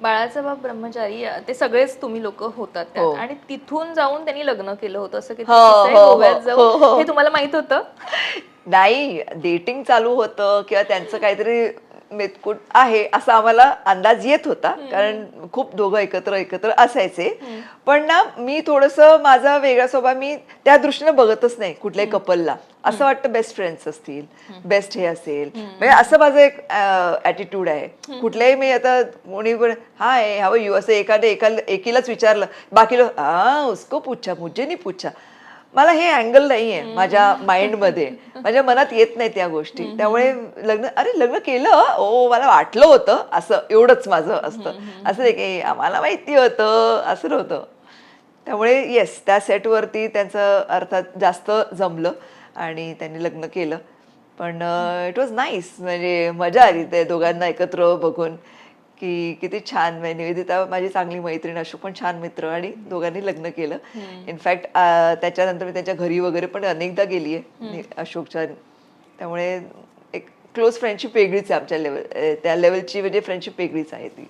बाळाचा बाप ब्रह्मचारी ते सगळेच तुम्ही लोक होतात त्यात. हो. आणि तिथून जाऊन त्यांनी लग्न केलं होतं असं किती हो, हो, गोव्यात हो, जाऊन हो. हे तुम्हाला माहीत होतं नाही डेटिंग चालू होतं किंवा त्यांचं काहीतरी मेतकूट आहे असा आम्हाला अंदाज येत होता कारण खूप दोघं एकत्र एकत्र असायचे पण ना मी थोडस माझा वेगळा स्वभाव मी त्या दृष्टीने बघतच नाही कुठल्याही कपलला. असं वाटतं बेस्ट फ्रेंड्स असतील बेस्ट हे असेल. म्हणजे असं माझं एक ऍटिट्यूड आहे. कुठल्याही मी आता कोणी पण हाय हाव यू असं एखादं एकाला एकीलाच विचारलं बाकी लोक हा उसको पूछा मुझे नाही पूछा. मला हे अँगल नाही आहे माझ्या माइंडमध्ये माझ्या मनात येत नाही त्या गोष्टी. त्यामुळे लग्न अरे लग्न केलं? ओ मला वाटलं होतं. असं एवढंच माझं असतं. असं नाही की आम्हाला माहिती होतं. असं नव्हतं. त्यामुळे येस त्या सेटवरती त्यांचं अर्थात जास्त जमलं आणि त्यांनी लग्न केलं. पण इट वॉज नाईस म्हणजे मजा आली ते दोघांना एकत्र बघून की किती छान. म्हणजे निवेदिता माझी चांगली मैत्रीण अशोक पण छान मित्र आणि दोघांनी लग्न केलं. इनफॅक्ट त्याच्यानंतर मी त्यांच्या घरी वगैरे पण अनेकदा गेली आहे अशोकच्या. त्यामुळे एक क्लोज फ्रेंडशिप वेगळीच आहे आमच्या लेवल त्या लेवलची म्हणजे फ्रेंडशिप वेगळीच आहे ती.